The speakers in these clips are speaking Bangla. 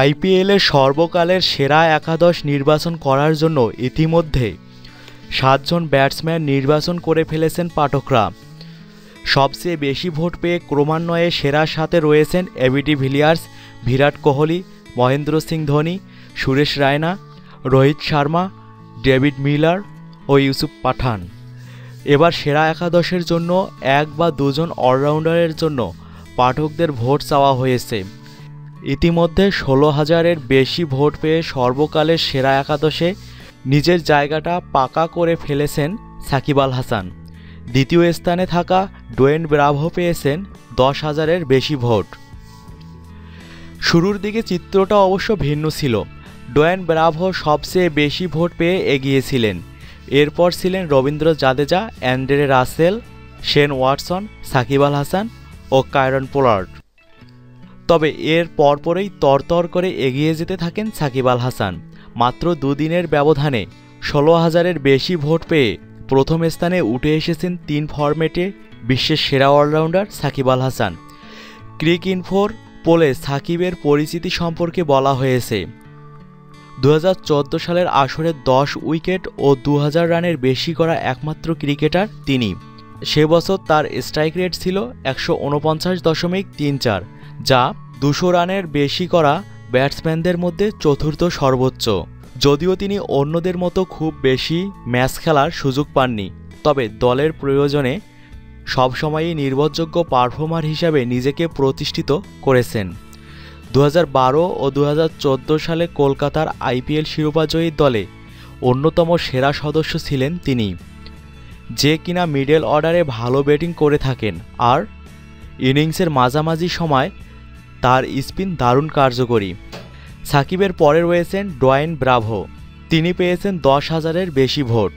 আইপিএলের সর্বকালের সেরা একাদশ নির্বাচন করার জন্য ইতিমধ্যে সাতজন ব্যাটসম্যান নির্বাচন করে ফেলেছেন পাঠকরা। সবচেয়ে বেশি ভোট পেয়ে ক্রমান্বয়ে সেরার সাথে রয়েছেন AB de Villiers Virat Kohli, Mahendra Singh Dhoni, Suresh Raina, Rohit Sharma, David Miller ও ইউসুফ পাঠান। এবার সেরা একাদশের জন্য এক বা দুজন অলরাউন্ডারের জন্য পাঠকদের ভোট চাওয়া হয়েছে। ইতিমধ্যে ষোলো হাজারের বেশি ভোট পেয়ে সর্বকালের সেরা একাদশে নিজের জায়গাটা পাকা করে ফেলেছেন সাকিব আল হাসান। দ্বিতীয় স্থানে থাকা ডোয়েন ব্রাভো পেয়েছেন দশ হাজারের বেশি ভোট। শুরুর দিকে চিত্রটা অবশ্য ভিন্ন ছিল। ডোয়েন ব্রাভো সবচেয়ে বেশি ভোট পেয়ে এগিয়েছিলেন। এরপর ছিলেন Ravindra Jadeja, Andre Russell, Shane Watson, Shakib Al Hasan ও কায়রন পোলার্ড। তবে এর পরপরেই তরতর করে এগিয়ে যেতে থাকেন সাকিব আল হাসান। মাত্র দুদিনের ব্যবধানে ষোলো হাজারের বেশি ভোট পেয়ে প্রথম স্থানে উঠে এসেছেন তিন ফরম্যাটে বিশ্বের সেরা অলরাউন্ডার সাকিব আল হাসান। ক্রিক ইনফোর পোলে সাকিবের পরিচিতি সম্পর্কে বলা হয়েছে। দুহাজার চোদ্দ সালের আসরে দশ উইকেট ও দু হাজার রানের বেশি করা একমাত্র ক্রিকেটার তিনি। সে বছর তার স্ট্রাইক রেট ছিল একশো উনপঞ্চাশ দশমিক তিন চার। যা দুশো রানের বেশি করা ব্যাটসম্যানদের মধ্যে চতুর্থ সর্বোচ্চ। যদিও তিনি অন্যদের মতো খুব বেশি ম্যাচ খেলার সুযোগ পাননি, তবে দলের প্রয়োজনে সবসময়ই নির্ভরযোগ্য পারফর্মার হিসাবে নিজেকে প্রতিষ্ঠিত করেছেন। দু হাজার বারো ও দু হাজার চোদ্দ সালে কলকাতার আইপিএল শিরোপাজয়ী দলে অন্যতম সেরা সদস্য ছিলেন তিনি। যে কিনা মিডল অর্ডারে ভালো ব্যাটিং করে থাকেন, আর ইনিংসের মাঝামাঝি সময় তার স্পিন দারুণ কার্যকরী। সাকিবের পরে রয়েছেন ডোয়াইন ব্রাভো। তিনি পেয়েছেন দশ হাজারের বেশি ভোট।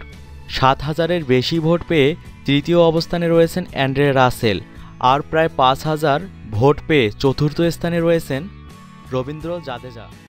সাত হাজারের বেশি ভোট পেয়ে তৃতীয় অবস্থানে রয়েছেন অ্যান্ড্রে রাসেল। আর প্রায় পাঁচ হাজার ভোট পেয়ে চতুর্থ স্থানে রয়েছেন রবীন্দ্র জাদেজা।